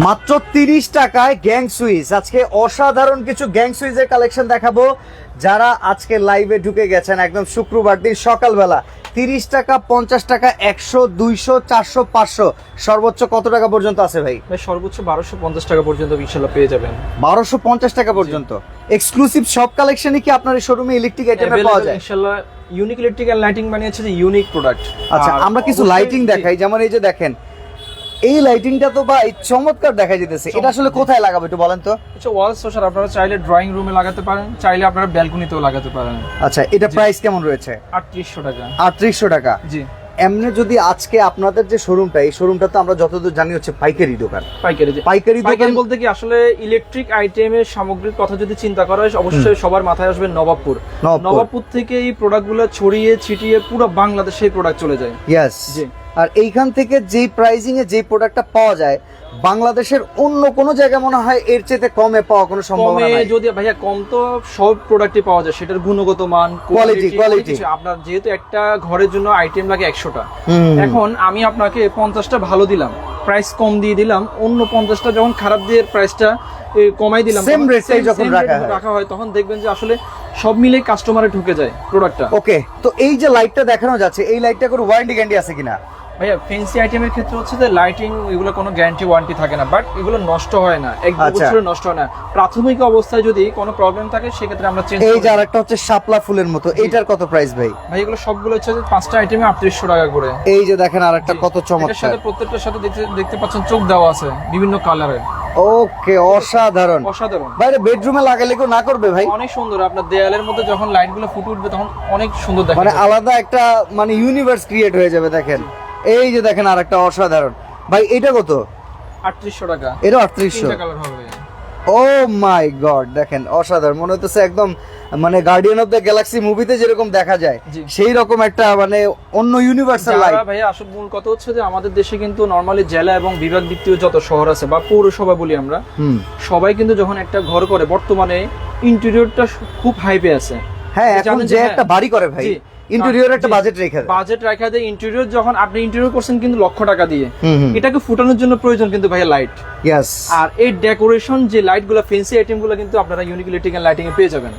মাত্র তিরিশ টাকায় গ্যাং সুইচ। আজকে অসাধারণ কিছু গ্যাং সুইচের কালেকশন দেখাবো। যারা আজকে লাইভে ঢুকে গেছেন একদম শুক্রবার দিন সকালবেলা তিরিশ টাকা পঞ্চাশ টাকা একশো দুইশো চারশো পাঁচশো। সর্বোচ্চ কত টাকা পর্যন্ত আছে ভাই? ভাই সর্বোচ্চ বারোশো পঞ্চাশ টাকা পর্যন্ত ইনশাল্লাহ পেয়ে যাবেন। বারোশো পঞ্চাশ টাকা পর্যন্ত। এক্সক্লুসিভ সব কালেকশনই কি আপনার এই শোরুমে ইলেকট্রিক আইটেমে পাওয়া যায়? ইনশাল্লাহ ইউনিক ইলেকট্রিক্যাল লাইটিং বানিয়েছে যে ইউনিক প্রোডাক্ট আচ্ছা আমরা কিছু লাইটিং দেখাই। যেমন এই যে দেখেন এই লাইটিংটা তো ভাই চমৎকার দেখা যেতেছে। এটা আসলে কোথায় লাগাবো একটু বলেন তো? হচ্ছে ওয়াল সোশার আপনারা চাইলে ড্রয়িং রুমে লাগাতে পারেন চাইলে আপনারা ব্যালকনিতেও লাগাতে পারেন। আচ্ছা এটা প্রাইস কেমন রয়েছে? আটত্রিশশো টাকা। আটত্রিশশো টাকা। জি। এমনি যদি আজকে আপনাদের যে শোরুমটা এই শোরুমটা তো আমরা যতদূর জানি হচ্ছে পাইকারি দোকান। পাইকারি পাইকারি দোকান বলতে কি আসলে ইলেকট্রিক আইটেমের সামগ্রীর কথা যদি চিন্তা করা হয় অবশ্যই সবার মাথায় আসবে নবাবপুর। নবাবপুর। নবাবপুর থেকে এই প্রোডাক্টগুলো ছড়িয়ে ছিটিয়ে পুরো বাংলাদেশে প্রোডাক্ট চলে যায়। ইয়েস জি। আর এইখান থেকে যেই প্রাইজিং এ যেই প্রোডাক্টটা পাওয়া যায় বাংলাদেশের অন্য কোনো জায়গায় মনে হয় এর চেয়ে কমে পাওয়া কোনো সম্ভাবনা নাই যদি ভাইয়া কম তো সব প্রোডাক্টই পাওয়া যায় সেটার গুণগত মান quality। কিছু। আপনার যেহেতু একটা ঘরের জন্য আইটেম লাগে একশোটা হুম। এখন আমি আপনাকে পঞ্চাশটা ভালো দিলাম প্রাইস কম দিয়ে দিলাম অন্য পঞ্চাশটা যখন খারাপ দিয়ে প্রাইসটা কমাই দিলাম টাই same- যখন রাখা হয়। রাখা হয় তখন দেখবেন যে আসলে সব মিলে কাস্টমারে ঢুকে যায় প্রোডাক্টটা ওকে তো এই যে লাইটটা দেখানো যাচ্ছে এই লাইটটা কোনো ওয়ারেন্টি গ্যারান্টি আছে কিনা ভাইয়া ফেন্সি আইটেমের ক্ষেত্রে হচ্ছে যে লাইটিং এগুলো কোনো গ্যারান্টি ওয়ারেন্টি থাকে না বাট এগুলো নষ্ট হয় না এক আচ্ছা। বছরে নষ্ট হয় না। প্রাথমিক অবস্থায় যদি কোনো প্রবলেম থাকে সেক্ষেত্রে আমরা চেঞ্জ এই যে আরেকটা হচ্ছে শাপলা ফুলের মতো এইটার কত প্রাইস ভাই? ভাই এগুলো সবগুলো হচ্ছে যে পাঁচটা আইটেমে আটত্রিশশো টাকা করে। এই যে দেখেন আরেকটা কত চমৎকার। সাথে প্রত্যেকটার সাথে দেখতে দেখতে পাচ্ছেন চোখ দেওয়া আছে বিভিন্ন কালারের ওকে অসাধারণ। অসাধারণ। বাইরে বেডরুমে লাগালে কেউ না করবে ভাই? অনেক সুন্দর আপনার দেয়ালের মধ্যে যখন লাইটগুলো ফুটে উঠবে তখন অনেক সুন্দর দেখা মানে আলাদা একটা মানে ইউনিভার্স ক্রিয়েট হয়ে যাবে দেখেন। এই যে দেখেন আর একটা অসাধারণ। ভাই এটা কত? আটত্রিশশো টাকা। এটা আটত্রিশশো। ও মাই গড দেখেন অসাধারণ। মনে হচ্ছে একদম মানে গার্ডিয়ান অফ দ্য গ্যালাক্সি মুভিতে যেরকম দেখা যায়। সেই রকম একটা মানে অন্য ইউনিভার্সাল লাইট ভাইয়া আসল মূল কথা হচ্ছে যে আমাদের দেশে কিন্তু নর্মালি জেলা এবং বিভাগ ভিত্তিক যত শহর আছে বা পৌরসভা বলি আমরা হুম। সবাই কিন্তু যখন একটা ঘর করে বর্তমানে ইন্টেরিয়রটা খুব হাইপে আছে। হ্যাঁ এখন যে একটা বাড়ি করে ভাই। ইন্টেরিয়র একটা বাজেট রেখে দেয়। বাজেট রেখে দেয় ইন্টেরিয়র যখন আপনি ইন্টেরিয়র করছেন কিন্তু লক্ষ টাকা দিয়ে এটাকে ফুটানোর জন্য প্রয়োজন কিন্তু ভাইয়া লাইট ইয়েস আর এই ডেকোরেশন যে লাইটগুলো ফেন্সি আইটেমগুলো কিন্তু আপনারা ইউনিক ইলেকট্রিক্যাল লাইটিং এ পেয়ে যাবেন।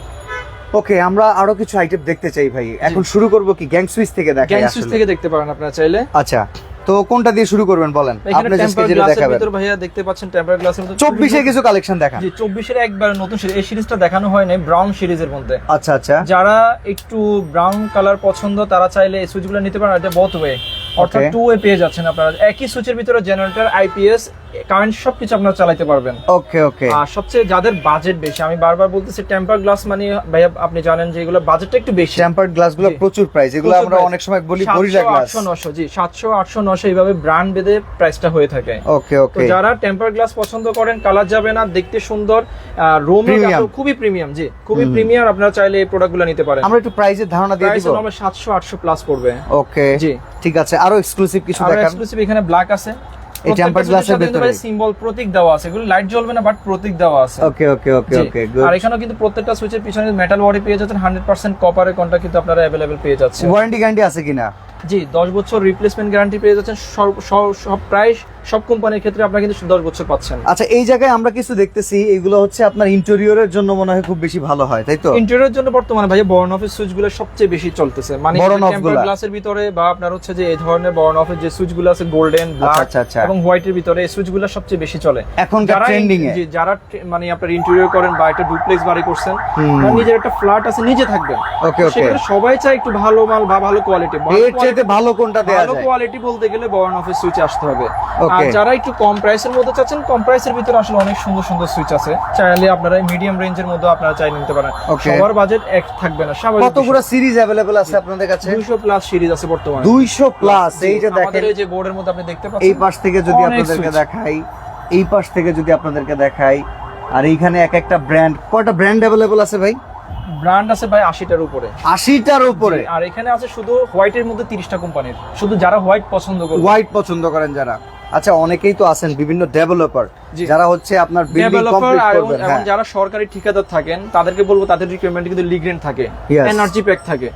ওকে আমরা আরও কিছু আইটেম দেখতে চাই ভাই। এখন শুরু করব কি গ্যাং সুইচ থেকে দেখা গ্যাং সুইচ থেকে দেখতে পারেন আপনারা চাইলে। আচ্ছা। তো কোনটা দিয়ে শুরু করবেন বলেন? আপনি আজকে যেটা দেখাবেন। ভিতর ভাইয়া দেখতে পাচ্ছেন টেম্পার গ্লাসের মধ্যে চব্বিশে কিছু কালেকশন দেখান। জি চব্বিশের একবার নতুন সিরিজ এই সিরিজটা দেখানো হয় নাই ব্রাউন সিরিজের মধ্যে। আচ্ছা আচ্ছা। যারা একটু ব্রাউন কালার পছন্দ তারা চাইলে এই সুইচগুলো নিতে পারেন এটা বোথ ওয়ে অর্থাৎ. টু ওয়ে পেয়ে যাচ্ছেন আপনারা। একই সুইচের ভিতরে জেনারেটর আইপিএস কারেন্ট সবকিছু আপনারা চালাতে পারবেন। ওকে ওকে আর সবচেয়ে যাদের বাজেট বেশি আমি বারবার বলতেছি টেম্পার গ্লাস মানে ভাইয়া আপনি জানেন যে এগুলো বাজেটটা একটু বেশি। গ্লাসগুলো জি। প্রচুর প্রাইস এগুলো আমরা অনেক সময় বলি 700, গ্লাস 800, 900 জি সাতশো আটশো নশো এইভাবে ব্র্যান্ড বেঁধে প্রাইসটা হয়ে থাকে। ওকে তো যারা টেম্পার গ্লাস পছন্দ করেন কালার যাবে না দেখতে সুন্দর রোম। খুবই প্রিমিয়াম জি খুবই প্রিমিয়াম আপনারা চাইলে এই প্রোডাক্টগুলো নিতে পারেন। আমরা একটু প্রাইসের ধারণা দিয়ে প্রাইস দিব। নরমাল সাতশো আটশো প্লাস পড়বে। ওকে জি। ঠিক আছে। আরও এক্সক্লুসিভ কিছু আর দেখান এক্সক্লুসিভ এখানে ব্ল্যাক আছে। এই টেম্পার গ্লাসের ভিতরে। সিম্বল প্রতীক দেওয়া আছে। এগুলো লাইট জ্বলবে না বাট প্রতীক দেওয়া আছে। ওকে ওকে ওকে ওকে গুড আর এখানেও কিন্তু প্রত্যেকটা সুইচের পিছনে মেটাল বডি পেয়ে যাচ্ছেন। হান্ড্রেড পার্সেন্ট কপারের কন্টাক্ট কিন্তু আপনারা अवेलेबल পেয়ে যাচ্ছেন। ওয়ারেন্টি গ্যারান্টি আছে কিনা? জি দশ বছর রিপ্লেসমেন্ট গ্যারান্টি পেয়ে যাচ্ছেন সব- প্রায় সব কোম্পানির ক্ষেত্রে আপনারা কিন্তু দশ বছর পাচ্ছেন। আচ্ছা এই জায়গায় আমরা কিছু দেখতেছি এগুলো হচ্ছে আপনার ইন্টেরিয়রের জন্য মনে হয় খুব বেশি ভালো হয় তাই তো? ইন্টেরিয়র জন্য বর্তমানে ভাই বর্ন অফিস সুইচগুলো সবচেয়ে বেশি চলতেছে। মানে গ্লাসের ভিতরে বা আপনার হচ্ছে যে এই ধরনের বর্ন অফিস যে সুইচগুলো আছে গোল্ডেন ব্ল্যাক আচ্ছা, আচ্ছা। এবং হোয়াইটের ভিতরে এই সুইচগুলো সবচেয়ে বেশি চলে। এখন যারা ট্রেন্ডিং এ যারা মানে আপনার ইন্টেরিয়র করেন বা একটা ডুপ্লেক্স বাড়ি করছেন বা নিজের একটা ফ্ল্যাট আছে নিজে থাকবেন। ওকে. সেখানে সবাই চায় একটু ভালো মাল বা ভালো কোয়ালিটি চাইতে ভালো কোনটা দেয়া ভালো যায়? কোয়ালিটি বলতে গেলে বর্ন অফিস সুইচ আসতে হবে। আর. যারা একটু কম প্রাইসের মধ্যে চাচ্ছেন কম প্রাইসের ভিতরে আসলে অনেক সুন্দর সুন্দর সুইচ আছে। চাইলে আপনারা মিডিয়াম রেঞ্জের মধ্যে আপনারা চাই নিতে পারেন। সবার বাজেট এক থাকবে না স্বাভাবিক কতগুলো সিরিজ অ্যাভেলেবল আছে আপনাদের কাছে? 200 প্লাস সিরিজ আছে বর্তমানে। দুইশো প্লাস জি, এই যে আমাদের দেখেন। এই যে বোর্ডের মধ্যে আপনি দেখতে এই পাশ থেকে যদি আপনাদেরকে দেখাই এই পাশ থেকে যদি আপনাদেরকে দেখাই আর এইখানে এক একটা ব্র্যান্ড কয়টা ব্র্যান্ড অ্যাভেলেবল আছে ভাই? ব্র্যান্ড আছে ভাই 80টার উপরে। আশিটার উপরে। আর এখানে আছে শুধু হোয়াইটের মধ্যে 30টা কোম্পানির। শুধু যারা হোয়াইট পছন্দ করে হোয়াইট পছন্দ করেন যারা। আচ্ছা অনেকেই তো আছেন বিভিন্ন ডেভেলপার যারা হচ্ছে আপনার বিল্ডিং কমপ্লিট করবেন এবং হ্যাঁ। যারা সরকারি ঠিকাদার থাকেন তাদেরকে বলব তাদের রিকোয়ারমেন্ট কিন্তু লিগ্রেন্ট থাকে এনার্জি প্যাক থাকে।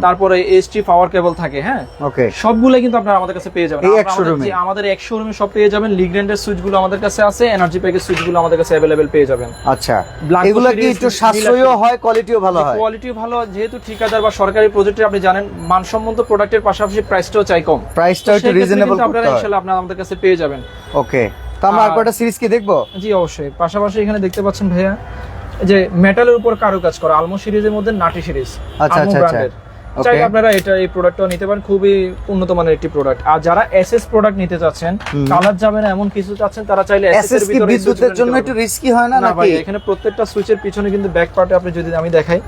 তারপরে এসটি পাওয়ার কেবল থাকে হ্যাঁ। ওকে সবগুলো কিন্তু আপনারা আমাদের কাছে পেয়ে যাবেন। আমাদের- showroom এ? জি, আমাদের এক শোরুমে সব পেয়ে যাবেন। লিগ্রেন্ডের সুইচগুলো আমাদের কাছে আছে এনার্জি প্যাকের সুইচগুলো আমাদের কাছে অ্যাভেলেবেল পেয়ে যাবেন। আচ্ছা। এগুলো কি একটু সাশ্রয়ীও হয় কোয়ালিটিও ভালো হয়? কোয়ালিটি ভালো যেহেতু ঠিকাদার বা সরকারি প্রজেক্টে আপনি জানেন মানসম্মত প্রোডাক্টের পাশাপাশি প্রাইসটাও চাই কম। প্রাইসটা তো একটু রিজনেবল আপনারা ইনশাআল্লাহ আপনারা আমাদের কাছে পেয়ে যাবেন। ওকে। তো আমরা আর কয়টা সিরিজ কি দেখব? জি অবশ্যই। পাশাপাশি এখানে দেখতে পাচ্ছেন ভাইয়া যে মেটালের উপর কারুকাজ করা আলমো সিরিজের মধ্যে নাটি সিরিজ আচ্ছা, আচ্ছা, আচ্ছা। চাই আপনারা এটা এই প্রোডাক্টটাও নিতে পারেন খুবই উন্নত মানের একটি প্রোডাক্ট আর যারা এসএস প্রোডাক্ট নিতে চাচ্ছেন। কালার যাবে না এমন কিছু চাচ্ছেন তারা চাইলে এসএস কি বিদ্যুতের জন্য একটু রিস্কি হয় না না নাকি? এখানে প্রত্যেকটা সুইচের পিছনে কিন্তু ব্যাক পার্টে আপনি যদি আমি দেখাই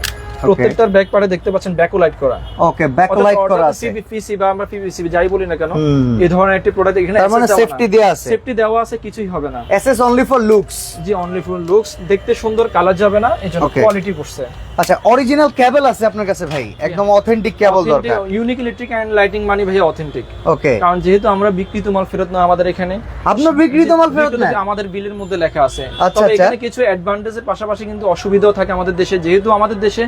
প্রত্যেকটার ব্যাক পার্টে দেখতে পাচ্ছেন ব্যাকলাইট করা। ওকে ব্যাকলাইট করা আছে। পিসি বা আমরা পিভিসি যাই বলি না কেন এই ধরনের একটি প্রোডাক্ট এখানে তার মানে সেফটি দেয়া আছে। সেফটি দেওয়া আছে কিছুই হবে না। SS only for looks G only for looks দেখতে সুন্দর কালার যাবে না এই জন্য Okay. কোয়ালিটি করছে। আচ্ছা অরিজিনাল কেবল আছে আপনার কাছে ভাই? একদম অথেন্টিক কেবল দরকার। ইউনিক ইলেকট্রিক এন্ড লাইটিং মানে ভাই অথেন্টিক ওকে কারণ যেহেতু আমরা বিক্রিত মাল ফেরত না আমাদের এখানে আপনার বিক্রিত মাল ফেরত? যে আমাদের বিলের মধ্যে লেখা আছে। আচ্ছা, তবে আচ্ছা। এখানে কিছু অ্যাডভান্টেজের পাশাপাশি কিন্তু অসুবিধাও থাকে আমাদের দেশে। যেহেতু আমাদের দেশে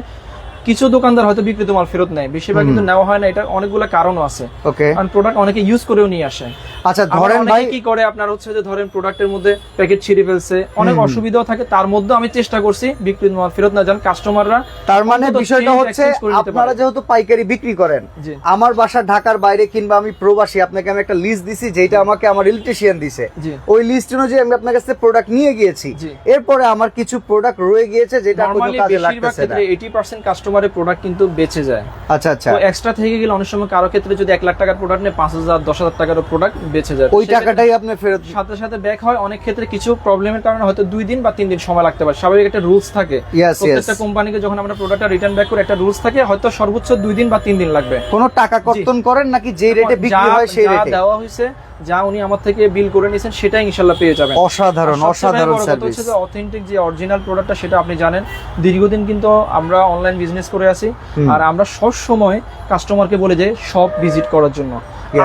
কিছু দোকানদার হয়তো বিক্রিত মাল ফেরত নেয়। বেশিরভাগ কিন্তু নেওয়া হয় না এটা অনেকগুলো কারণও আছে। ওকে। কারণ প্রোডাক্ট অনেকে ইউজ করেও নিয়ে আসে। আচ্ছা ধরেন ভাই কি করে আপনার হচ্ছে যে ধরেন প্রোডাক্টের মধ্যে প্যাকেট ছিঁড়ে ফেলছে অনেক অসুবিধাও থাকে তার মধ্যে আমি চেষ্টা করছি বিক্রিত মাল ফেরত না যান। কাস্টমাররা তার মানে বিষয়টা হচ্ছে আপনারা যেহেতু পাইকারি বিক্রি করেন আমার বাসা ঢাকার বাইরে কিংবা আমি প্রবাসী আপনাকে আমি একটা লিস্ট দিছি যেটা আমাকে আমার ইলেকট্রিশিয়ান দিছে। ওই লিস্ট অনুযায়ী আমি আপনার কাছে প্রোডাক্ট নিয়ে গিয়েছি। এরপরে আমার কিছু প্রোডাক্ট রয়ে গিয়েছে যেটা কোনো কাজে লাগতেছে না। ক্ষেত্রে এইটি পার্সেন্ট কাস্টমারের প্রোডাক্ট কিন্তু বেঁচে যায়। আচ্ছা আচ্ছা। তো এক্সট্রা থেকে গেলে অনেক সময় কারও ক্ষেত্রে যদি এক লাখ টাকার প্রোডাক্ট নেয় পাঁচ হাজার দশ হাজার টাকারও প্রোডাক্ট বেঁচে যায়। ওই টাকাটাই আপনি ফেরত সাথে সাথে ব্যাক হয় অনেক ক্ষেত্রে কিছু প্রবলেমের কারণে হয়তো দুই দিন বা তিন দিন সময় লাগতে পারে। স্বাভাবিক একটা রুলস থাকে। প্রত্যেকটা. কোম্পানিকে যখন আমরা প্রোডাক্টটা রিটার্ন ব্যাক করে একটা রুলস থাকে হয়তো সর্বোচ্চ দুই দিন বা তিন দিন লাগবে। কোনো টাকা কর্তন করেন নাকি যেই রেটে বিক্রি হয় সেই রেটে দেওয়া হয়েছে যা উনি আমার থেকে বিল করে নিয়েছেন সেটাই ইনশাল্লাহ পেয়ে যাবেন। অসাধারণ অসাধারণ সার্ভিস হচ্ছে যে অথেন্টিক যে অরিজিনাল প্রোডাক্টটা সেটা আপনি জানেন। দীর্ঘদিন কিন্তু আমরা অনলাইন বিজনেস করে আছি। আর আমরা সব সময় কাস্টমারকে বলে যাই সব ভিজিট করার জন্য।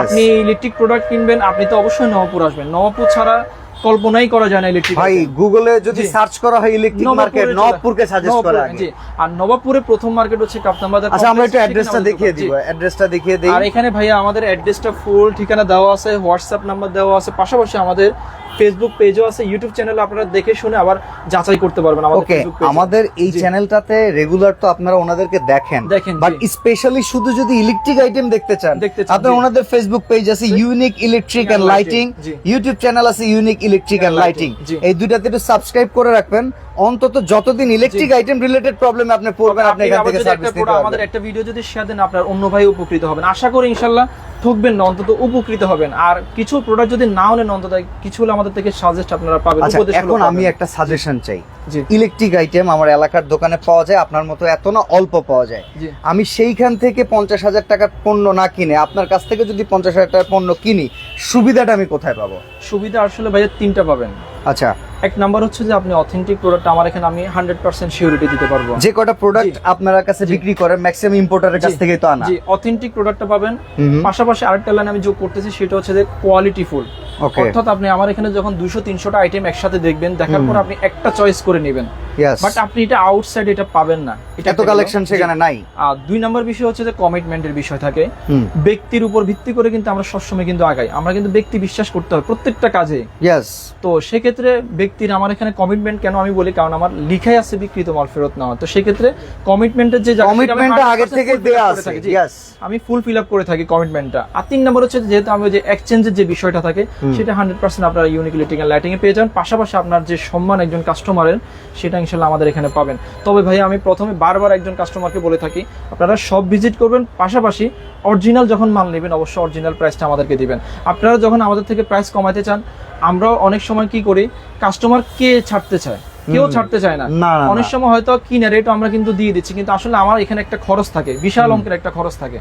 আপনি ইলেকট্রিক প্রোডাক্ট কিনবেন আপনি তো অবশ্যই নবপুর আসবেন। নবপুর ছাড়া কল্পনাই করা যায় না ইলেকট্রিক ভাই গুগলে যদি সার্চ করা হয় ইলেকট্রিক মার্কেট নবপুরকে সাজেস্ট করা জি। আর নবাবপুরে প্রথম মার্কেট হচ্ছে কাপ্তান বাজার আচ্ছা আমরা একটু অ্যাড্রেসটা দেখিয়ে দিই দিব। অ্যাড্রেসটা দেখিয়ে দিই। আর এখানে ভাইয়া আমাদের অ্যাড্রেসটা ফুল ঠিকানা দেওয়া আছে হোয়াটসঅ্যাপ নাম্বার দেওয়া আছে পাশাপাশি আমাদের ফেসবুক পেজও আছে ইউটিউব চ্যানেল আপনারা দেখে শুনে আবার যাচাই করতে পারবেন আমাদের ওকে আমাদের এই। চ্যানেলটাতে রেগুলার তো আপনারা ওনাদেরকে দেখেন। বাট স্পেশালি শুধু যদি ইলেকট্রিক আইটেম দেখতে চান দেখতে চান, আপনার ওনাদের ফেসবুক পেজ আছে unique electric and lighting YouTube channel আছে ইউনিক ইলেকট্রিক এন্ড লাইটিং এই দুইটাতে একটু সাবস্ক্রাইব করে রাখবেন অন্তত যতদিন ইলেকট্রিক আইটেম রিলেটেড প্রবলেম আপনি পড়বেন আপনি এখান থেকে সার্ভিস নিতে product- আমাদের একটা ভিডিও যদি শেয়ার দেন আপনার অন্য ভাই উপকৃত হবেন। আশা করি ইনশাল্লাহ ঠকবেন না অন্তত উপকৃত হবেন। আর কিছু প্রোডাক্ট যদি নাও নেন অন্তত কিছু হলে আমাদের থেকে সাজেস্ট আপনারা পাবেন আচ্ছা উপদেশ এখন আমি একটা সাজেশন চাই। ইলেকট্রিক আইটেম আমার এলাকার দোকানে পাওয়া যায় আপনার মতো এত না অল্প পাওয়া যায়। আমি সেইখান থেকে পঞ্চাশ হাজার টাকার পণ্য না কিনে আপনার কাছ থেকে যদি পঞ্চাশ হাজার টাকার পণ্য কিনি সুবিধাটা আমি কোথায় পাবো? সুবিধা আসলে ভাইয়া তিনটা পাবেন। আচ্ছা এক নাম্বার হচ্ছে যে আপনি অথেন্টিক প্রোডাক্ট আমার এখানে আমি হান্ড্রেড পার্সেন্ট সিউরিটি দিতে পারব। যে কটা প্রোডাক্ট আপনার কাছে বিক্রি করেন ম্যাক্সিমাম ইম্পোর্টারের কাছ জি, থেকেই তো আনা। জি অথেন্টিক প্রোডাক্টটা পাবেন। পাশাপাশি আরেকটা লাইন আমি যোগ করতেছি সেটা হচ্ছে যে কোয়ালিটি ফুল অর্থাৎ আপনি আমার এখানে যখন দুশো তিনশোটা আইটেম একসাথে দেখবেন দেখার পর আপনি একটা চয়েস করে নেবেন। বাট আপনি এটা আউটসাইড এটা পাবেন না। এটা এত কালেকশন সেখানে নাই। আর দুই নাম্বার বিষয় হচ্ছে যে কমিটমেন্টের বিষয় থাকে। ব্যক্তির উপর ভিত্তি করে কিন্তু আমরা সবসময় কিন্তু আগাই। আমরা কিন্তু ব্যক্তি বিশ্বাস করতে হয় প্রত্যেকটা কাজে। ইয়েস তো সেক্ষেত্রে ব্যক্তির আমার এখানে কমিটমেন্ট কেন আমি বলি? কারণ আমার লিখাই আছে বিকৃত মাল ফেরত নেওয়া। তো সেক্ষেত্রে কমিটমেন্টের যে আমি কমিটমেন্টটা আগে থেকে দেয়া আছে আমি ফুল ফিল আপ করে থাকি কমিটমেন্টটা আর তিন নম্বর হচ্ছে যেহেতু আমি যে এক্সচেঞ্জের যে বিষয়টা থাকে সেটা হান্ড্রেড পার্সেন্ট আপনার ইউনিক ইলেকট্রিক লাইটিং এ পেয়ে যান পাশাপাশি আপনার যে সম্মান একজন কাস্টমারের সেটা ইনশাল্লাহ আমাদের এখানে পাবেন। তবে ভাই আমি প্রথমে বারবার একজন কাস্টমারকে বলে থাকি আপনারা সব ভিজিট করবেন পাশাপাশি অরিজিনাল যখন মাল নেবেন অবশ্যই অরিজিনাল প্রাইসটা আমাদেরকে দিবেন। আপনারা যখন আমাদের থেকে প্রাইস কমাতে চান আমরাও অনেক সময় কি করি কাস্টমার কে ছাড়তে চায়। কেউ ছাড়তে চায় না। অনেক সময় হয়তো কিনে রেট আমরা কিন্তু দিয়ে দিচ্ছি কিন্তু আসলে আমার এখানে একটা খরচ থাকে বিশাল অঙ্কের একটা খরচ থাকে।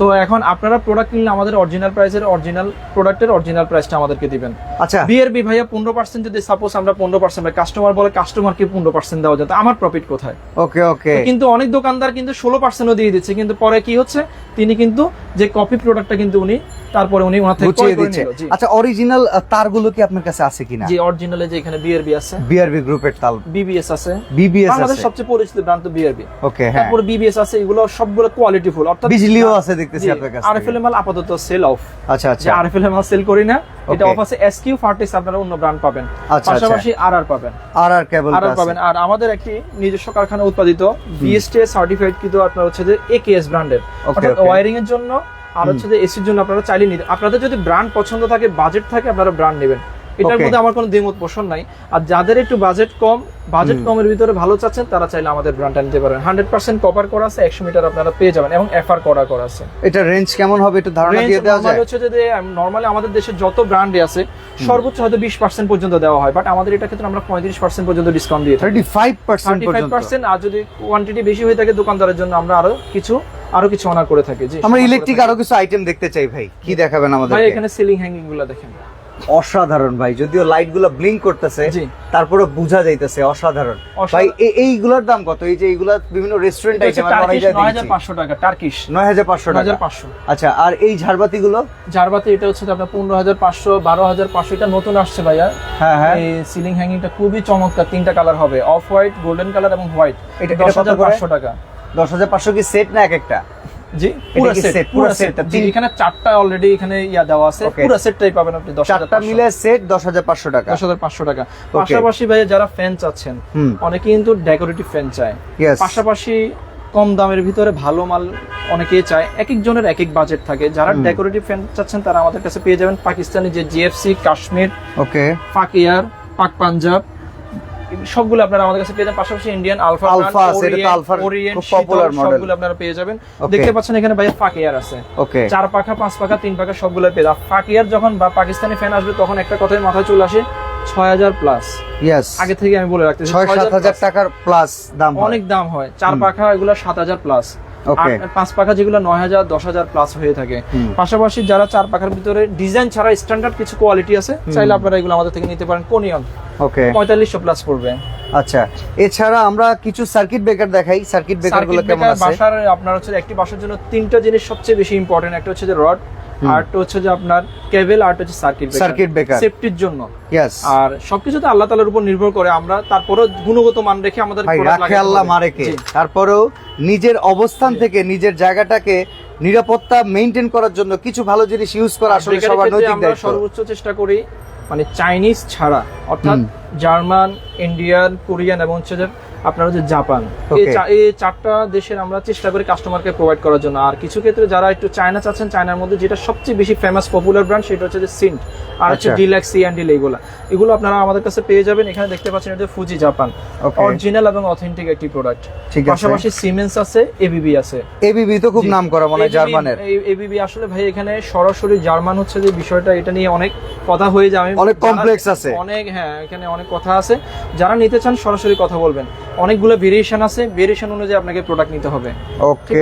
তো এখন আপনারা প্রোডাক্ট কিনলে আমাদের অরিজিনাল প্রাইসের অরিজিনাল প্রোডাক্টের অরিজিনাল প্রাইসটা আমাদেরকে দিবেন। আচ্ছা। বিআরবি ভাইয়া পনেরো পার্সেন্ট যদি সাপোজ আমরা পনেরো পার্সেন্ট কাস্টমার বলে কাস্টমারকে পনেরো পার্সেন্ট দেওয়া যায় তো আমার প্রফিট কোথায়? ওকে ওকে। কিন্তু অনেক দোকানদার কিন্তু ষোলো পার্সেন্টও দিয়ে দিচ্ছে কিন্তু পরে কি হচ্ছে তিনি কিন্তু যে কপি প্রোডাক্টটা কিন্তু উনি তারপরে উনি ওনার থেকে দিচ্ছে। আচ্ছা অরিজিনাল তারগুলো কি আপনার কাছে আছে কিনা? যে অরিজিনালে যে এখানে বিআরবি আছে। বিআরবি গ্রুপের তাল। বিবিএস আছে। বিবিএস আমাদের আছে। সবচেয়ে পরিচিত ব্র্যান্ড তো বিআরবি ওকে হ্যাঁ। তারপরে বিবিএস আছে এগুলো সবগুলো কোয়ালিটি ফুল অর্থাৎ বিজলিও আছে দেখতেছি আপনার কাছে আরএফএল মাল আপাতত সেল অফ আচ্ছা আচ্ছা। আরএফএল মাল সেল করি না এটা অফ আছে এসকিউ ফার্টিস আপনারা অন্য ব্র্যান্ড পাবেন। আচ্ছা, পাশাপাশি আরআর পাবেন। আর আর কেবল আরআর পাবেন। আর আমাদের একটি নিজস্ব কারখানা উৎপাদিত বিএসটিএ সার্টিফাইড কিন্তু আপনার হচ্ছে যে একেএস ব্র্যান্ডের অর্থাৎ. ওয়ারিং এর জন্য আর হচ্ছে যে এসির জন্য আপনারা চাইলে নিতে আপনাদের যদি ব্র্যান্ড পছন্দ থাকে বাজেট থাকে আপনারা ব্র্যান্ড নেবেন। এটার মধ্যে আমার কোনো দ্বিমত পোষণ নাই। আর যাদের একটু বাজেট কম বাজেট কমের ভিতরে ভালো চাচ্ছেন তারা চাইলে আমাদের ব্র্যান্ডটা নিতে পারেন। হান্ড্রেড পার্সেন্ট কভার করা আছে একশো মিটার আপনারা পেয়ে যাবেন এবং এফআর করা করা আছে। এটা রেঞ্জ কেমন হবে একটু ধারণা দিয়ে দেওয়া যায়? হচ্ছে যে নর্মালি আমাদের দেশে যত ব্র্যান্ডে আছে সর্বোচ্চ হয়তো বিশ পার্সেন্ট পর্যন্ত দেওয়া হয় বাট আমাদের এটা ক্ষেত্রে আমরা পঁয়ত্রিশ পার্সেন্ট পর্যন্ত ডিসকাউন্ট দিয়ে thirty five percent five percent আর যদি কোয়ান্টিটি বেশি হয়ে থাকে দোকানদারের জন্য আমরা আরও কিছু আরও কিছু অনার করে থাকি। জি আমরা ইলেকট্রিক আরও কিছু আইটেম দেখতে চাই ভাই। কি দেখাবেন আমাদের ভাই এখানে সিলিং হ্যাঙ্গিংগুলো দেখেন। অসাধারণ ভাই যদিও লাইটগুলো ব্লিঙ্ক করতেছে তারপরে বোঝা যাইতেছে অসাধারণ। ভাই এইগুলোর দাম কত? এই যে এইগুলা বিভিন্ন রেস্টুরেন্ট আইটেম হাজার পাঁচশো টাকা টার্কিশ নয় হাজার পাঁচশো নয় হাজার টাকা পাঁচশো। আচ্ছা আর এই ঝাড়বাতি গুলো জারবাতে এটা হচ্ছে আপনার পনেরো হাজার পাঁচশো বারো হাজার পাঁচশো এটা নতুন আসছে ভাইয়া। হ্যাঁ হ্যাঁ। এই সিলিং হ্যাঙ্গিংটা খুবই চমৎকার তিনটা কালার হবে অফ হোয়াইট গোল্ডেন কালার এবং হোয়াইট এটা- দশ এটা কত হাজার করে? পাঁচশো টাকা। দশ হাজার পাঁচশো কি সেট না এক একটা? জি পুরো সেট পুরো পুরো সেট setটা এখানে চারটা অলরেডি এখানে ইয়া দেওয়া আছে. পুরো সেটটাই পাবেন আপনি দশ হাজার চারটা মিলে সেট দশ হাজার পাঁচশো টাকা। দশ হাজার পাঁচশো টাকা। পাশাপাশি ভাই যারা ফ্যান চাচ্ছেন অনেকে কিন্তু ডেকোরেটিভ ফ্যান চায়। পাশাপাশি কম দামের ভিতরে ভালো মাল অনেকেই চায়। এক একজনের এক এক বাজেট থাকে। যারা ডেকোরেটিভ ফ্যান চাচ্ছেন তারা আমাদের কাছে পেয়ে যাবেন পাকিস্তানি যে জিএফসি কাশ্মীর ওকে পাক এয়ার পাক পাঞ্জাব সবগুলো আপনারা আমাদের কাছে পেয়ে যাবেন। পাশাপাশি ইন্ডিয়ান আলফা Alpha আছে, এটা তো খুব popular model। সবগুলো আপনারা পেয়ে যাবেন। দেখতে পাচ্ছেন এখানে এয়ার আছে। ওকে চার পাখা পাঁচ পাখা তিন পাখা সবগুলো পেয়ে যাবেন। যখন বা পাকিস্তানি ফ্যান আসবে তখন একটা কথাই মাথায় চলে আসে ছয় হাজার প্লাস ইয়েস আগে থেকে আমি বলে রাখতেছি ছয় সাত হাজার plus। টাকার প্লাস দাম অনেক দাম হয়। চার পাখা এগুলো সাত হাজার প্লাস পাঁচ পাখা যেগুলো নয় হাজার দশ হাজার প্লাস হয়ে থাকে। পাশাপাশি যারা চার পাখার ভিতরে ডিজাইন ছাড়া স্ট্যান্ডার্ড কিছু কোয়ালিটি আছে চাইলে আপনারা এগুলো আমাদের থেকে নিতে পারেন। কোনিয়ন ওকে পঁয়তাল্লিশশো প্লাস পড়বে। আচ্ছা এছাড়া আমরা কিছু সার্কিট ব্রেকার দেখাই। সার্কিট ব্রেকারগুলো কেমন আছে? বাসার আপনার হচ্ছে একটি বাসার জন্য তিনটা জিনিস সবচেয়ে বেশি ইম্পর্টেন্ট একটা হচ্ছে যে রড আরটা হচ্ছে যে আপনার কেবল আরটা হচ্ছে সার্কিট Circuit breaker। সেফটির জন্য। আর সবকিছু তো আল্লাহ তালার উপর নির্ভর করে। আমরা তারপরে গুণগত মান রেখে আমাদের রাখে আল্লাহ হবে। মারে কে জি। তারপরেও নিজের অবস্থান থেকে নিজের জায়গাটাকে নিরাপত্তা মেনটেন করার জন্য কিছু ভালো জিনিস ইউজ করা আসলে সবার নৈতিক আমরা সর্বোচ্চ চেষ্টা করি মানে চাইনিজ ছাড়া অর্থাৎ জার্মান ইন্ডিয়ান কোরিয়ান এবং হচ্ছে আপনার হচ্ছে জাপান। এই চারটা দেশের আমরা চেষ্টা করি কাস্টমারকে প্রোভাইড করার জন্য। আর কিছু ক্ষেত্রে যারা একটু চায়না চাচ্ছেন চায়নার মধ্যে যেটা সবচেয়ে বেশি ফেমাস পপুলার ব্র্যান্ড সেটা হচ্ছে যে সিন্ট আর হচ্ছে। ডিলাক্স সি অ্যান্ড এগুলো এগুলো আপনারা আমাদের কাছে পেয়ে যাবেন। এখানে দেখতে পাচ্ছেন এটা ফুজি জাপান অরিজিনাল এবং অথেন্টিক একটি প্রোডাক্ট ঠিক আছে। পাশাপাশি সিমেন্স আছে এবিবি আছে। এবিবি তো খুব নাম করা মনে হয় জার্মানের। ABB আসলে ভাই এখানে সরাসরি জার্মান হচ্ছে যে বিষয়টা এটা নিয়ে অনেক কথা হয়ে যাবে অনেক complex আছে। অনেক হ্যাঁ এখানে অনেক কথা আছে। যারা নিতে চান সরাসরি কথা বলবেন। অনেকগুলো ভেরিয়েশন আছে। ভেরিয়েশন অনুযায়ী আপনাকে প্রোডাক্ট নিতে হবে। ওকে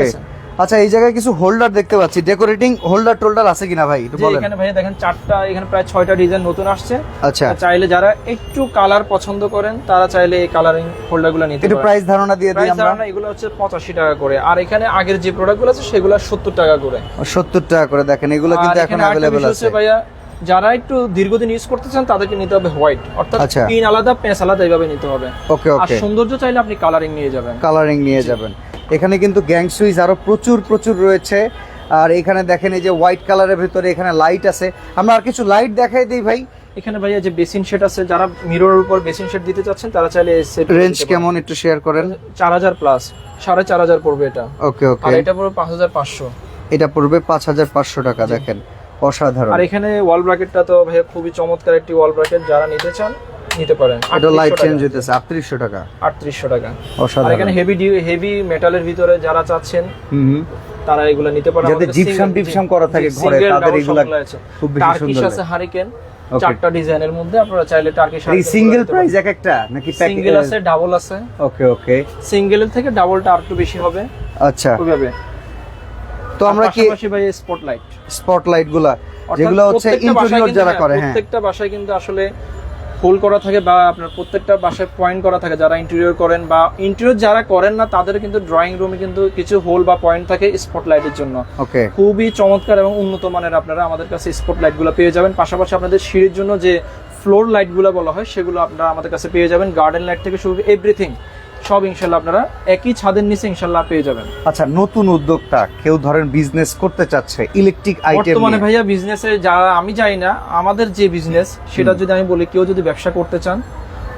আচ্ছা এই জায়গায় কিছু হোল্ডার দেখতে পাচ্ছি। ডেকোরেটিং হোল্ডার টোল্ডার আছে কিনা ভাই? একটু বলেন। এখানে ভাই দেখেন চারটা এখানে প্রায় ছয়টা ডিজাইন নতুন আসছে। আচ্ছা। চাইলে যারা একটু কালার পছন্দ করেন তারা চাইলে এই কালারিং হোল্ডারগুলো নিতে একটু প্রাইস ধারণা দিয়ে দিই প্রাইস আমরা। ধারণা এগুলো হচ্ছে পঁচাশি টাকা করে। আর এখানে আগের যে প্রোডাক্টগুলো আছে সেগুলো সত্তর টাকা করে। সত্তর টাকা করে দেখেন এগুলো কিন্তু এখন অ্যাভেলেবেল আছে। ভাইয়া যারা একটু দীর্ঘদিন ইউজ করতে চান তাদেরকে নিতে হবে হোয়াইট অর্থাৎ আচ্ছা। পিন আলাদা পেঁচ আলাদা এইভাবে নিতে হবে। ওকে আর সৌন্দর্য চাইলে আপনি কালারিং নিয়ে যাবেন। কালারিং নিয়ে যাবেন। এখানে কিন্তু গ্যাং সুইচ আরও প্রচুর প্রচুর রয়েছে। আর এখানে দেখেন এই যে হোয়াইট কালারের ভিতরে এখানে লাইট আছে। আমরা আর কিছু লাইট দেখাই দিই ভাই। এখানে ভাইয়া যে বেসিন সেট আছে যারা মিররের উপর বেসিন সেট দিতে চাচ্ছেন তারা চাইলে সেট রেঞ্জ কেমন একটু শেয়ার করেন? চার হাজার প্লাস সাড়ে চার হাজার পড়বে এটা। ওকে ওকে আর এটা পড়বে পাঁচ হাজার পাঁচশো। এটা পড়বে পাঁচ হাজার পাঁচশো টাকা দেখেন। অসাধারণ। আর এখানে ওয়াল ব্র্যাকেটটা তো ভাইয়া খুবই চমৎকার একটি ওয়াল ব্র্যাকেট যারা নিতে চান নিতে পারেন। এটা লাইট চেঞ্জ হইতেছে আটত্রিশশো টাকা। আটত্রিশশো টাকা। আর অসাধারণ। এখানে হেভি হেভি মেটালের ভিতরে যারা চাচ্ছেন হুম। তারা এগুলো নিতে পারে যাদের জিপসাম টিপসাম করা থাকে ঘরে, তাদের এগুলা। খুব বেশি সুন্দর আছে হারিকেন চারটা ডিজাইনের মধ্যে আপনারা চাইলে টার্কিশ এই সিঙ্গেল প্রাইস এক একটা? নাকি সিঙ্গেল আছে ডাবল আছে। ওকে ওকে সিঙ্গেলের থেকে ডাবলটা আর একটু বেশি হবে। আচ্ছা। ওইভাবে তো আমরা কি ভাই স্পটলাইট স্পটলাইটগুলা যেগুলো হচ্ছে ইন্টেরিয়র যারা করে হ্যাঁ। প্রত্যেকটা বাসায় কিন্তু আসলে হোল করা থাকে বা আপনার প্রত্যেকটা বাসায় পয়েন্ট করা থাকে যারা ইন্টেরিয়র করেন বা ইন্টেরিয়র যারা করেন না তাদের কিন্তু ড্রয়িং রুমে কিন্তু কিছু হোল বা পয়েন্ট থাকে স্পটলাইটের জন্য। ওকে খুবই চমৎকার এবং উন্নত মানের আপনারা আমাদের কাছে স্পটলাইটগুলো পেয়ে যাবেন। পাশাপাশি আপনাদের সিঁড়ির জন্য যে ফ্লোর লাইটগুলো বলা হয় সেগুলো আপনারা আমাদের কাছে পেয়ে যাবেন। গার্ডেন লাইট থেকে শুরু এভরিথিং সব ইনশাল্লাহ আপনারা একই ছাদের নিচে ইনশাল্লাহ পেয়ে যাবেন। আচ্ছা নতুন উদ্যোক্তা কেউ ধরেন বিজনেস করতে চাচ্ছে ইলেকট্রিক আইটেম বর্তমানে ভাইয়া বিজনেসে যারা আমি জানি না আমাদের যে বিজনেস সেটা যদি আমি বলি কেউ যদি ব্যবসা করতে চান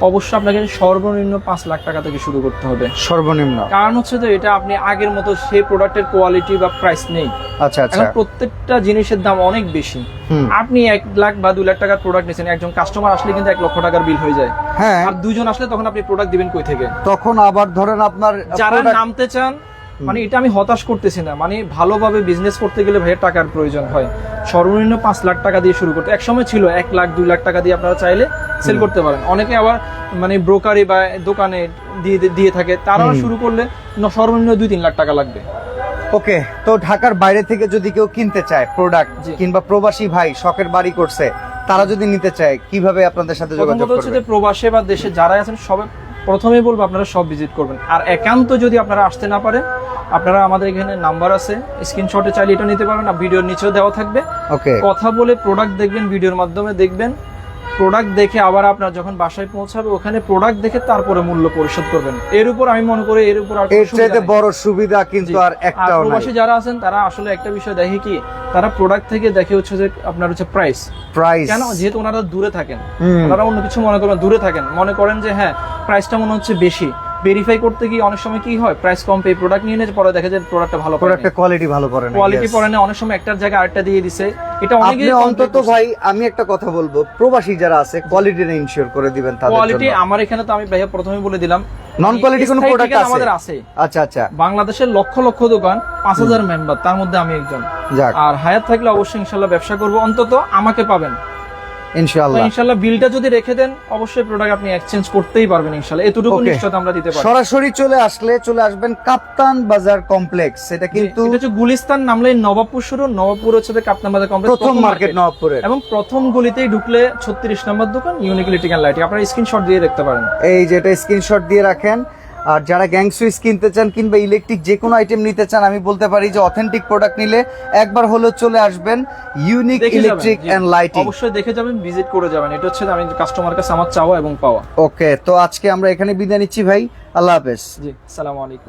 অবশ্যই আপনাকে সর্বনিম্ন পাঁচ লাখ টাকা থেকে শুরু করতে হবে। সর্বনিম্ন? কারণ হচ্ছে তো এটা আপনি আগের মতো সেই প্রোডাক্টের কোয়ালিটি বা প্রাইস নেই। আচ্ছা আচ্ছা। প্রত্যেকটা জিনিসের দাম অনেক বেশি। আপনি এক লাখ বা দুই লাখ টাকার প্রোডাক্ট নিয়েছেন একজন কাস্টমার আসলে কিন্তু এক লক্ষ টাকার বিল হয়ে যায়। হ্যাঁ। আর দুজন আসলে তখন আপনি প্রোডাক্ট দিবেন কই থেকে? তখন আবার ধরেন আপনার যারা নামতে চান মানে এটা আমি হতাশ করতেছি না। মানে ভালোভাবে বিজনেস করতে গেলে ভাইয়ের টাকার প্রয়োজন হয়। সর্বনিম্ন পাঁচ লাখ টাকা দিয়ে শুরু করতে এক সময় ছিল এক লাখ দুই লাখ টাকা দিয়ে আপনারা চাইলে সেল করতে পারেন। অনেকে আবার মানে ব্রোকারি বা দোকানে দিয়ে দিয়ে থাকে। তারাও শুরু করলে সর্বনিম্ন দুই তিন লাখ টাকা লাগবে। ওকে তো ঢাকার বাইরে থেকে যদি কেউ কিনতে চায় প্রোডাক্ট কিংবা প্রবাসী ভাই শখের বাড়ি করছে তারা যদি নিতে চায় কীভাবে আপনাদের সাথে যোগাযোগ হচ্ছে করবে? যে প্রবাসে বা দেশে যারা আছেন সবাই প্রথমেই বলব আপনারা সব ভিজিট করবেন। আর একান্ত যদি আপনারা আসতে না পারেন আপনারা আমাদের এখানে নাম্বার আছে স্ক্রিনশটে চাইলে এটা নিতে পারবেন আর ভিডিওর নিচেও দেওয়া থাকবে। ওকে কথা বলে প্রোডাক্ট দেখবেন ভিডিওর মাধ্যমে দেখবেন। প্রোডাক্ট দেখে আবার আপনার যখন বাসায় পৌঁছাবে ওখানে প্রোডাক্ট দেখে তারপরে মূল্য পরিশোধ করবেন। এর উপর আমি মনে করি এর উপর আর কোনো এর চাইতে বড় সুবিধা কিন্তু। আর একটাও নাই। প্রবাসী যারা আছেন তারা আসলে একটা বিষয় দেখে কি তারা প্রোডাক্ট থেকে দেখে হচ্ছে যে আপনার হচ্ছে প্রাইস প্রাইস কেন? যেহেতু ওনারা দূরে থাকেন। ওনারা অন্য কিছু মনে করেন দূরে থাকেন। মনে করেন যে হ্যাঁ প্রাইসটা মনে হচ্ছে বেশি। ভেরিফাই করতে গিয়ে অনেক সময় কি হয়? প্রাইস কম পেয়ে প্রোডাক্ট নিয়ে নিয়ে পরে দেখা যায় প্রোডাক্টটা ভালো প্রোডাক্টের কোয়ালিটি ভালো করে না কোয়ালিটি। পরে না অনেক সময় একটার জায়গায় আরেকটা দিয়ে দিছে। এটা আপনি অনেকে অন্তত ভাই আমি একটা কথা বলব প্রবাসী যারা আছে কোয়ালিটিটা ইনশিওর করে দিবেন তাদের কোয়ালিটি আমার এখানে তো আমি ভাইয়া প্রথমে বলে দিলাম নন কোয়ালিটি কোনো প্রোডাক্ট আছে? আমাদের আছে। আচ্ছা আচ্ছা। বাংলাদেশের লক্ষ লক্ষ দোকান পাঁচ হাজার মেম্বার তার মধ্যে আমি একজন। যাক। আর হায়াত থাকলে অবশ্যই ইনশাল্লাহ ব্যবসা করব অন্তত আমাকে পাবেন। তো ইনশাআল্লাহ ইনশাল্লাহ বিলটা যদি রেখে দেন অবশ্যই প্রোডাক্ট আপনি এক্সচেঞ্জ করতেই পারবেন ইনশাল্লাহ এতটুকু. নিশ্চয়তা আমরা দিতে পারি সরাসরি চলে আসলে চলে আসবেন কাপ্তান বাজার কমপ্লেক্স এটা কিন্তু এটা হচ্ছে গুলিস্তান নামলে নবাবপুর শুরু। নবাবপুর হচ্ছে যে কাপ্তান বাজার কমপ্লেক্স প্রথম মার্কেট নবাবপুরের। এবং প্রথম গলিতেই ঢুকলে ছত্রিশ নম্বর দোকান ইউনিক ইলেকট্রিক্যাল লাইট আপনারা স্ক্রিনশট দিয়ে দেখতে পারেন। এই যেটা স্ক্রিনশট দিয়ে রাখেন। আর যারা গ্যাং সুইচ কিনতে চান কিংবা ইলেকট্রিক যে কোনো আইটেম নিতে চান আমি বলতে পারি যে অথেন্টিক প্রোডাক্ট নিলে একবার হলেও চলে আসবেন ইউনিক ইলেকট্রিক এন্ড লাইটিং অবশ্যই দেখে যাবেন ভিজিট করে যাবেন। এটা হচ্ছে আমি কাস্টমার কাছে আমার চাওয়া এবং পাওয়া। ওকে তো আজকে আমরা এখানে বিদায় নিচ্ছি ভাই। আল্লাহ হাফেজ। জি সালাম আলাইকুম।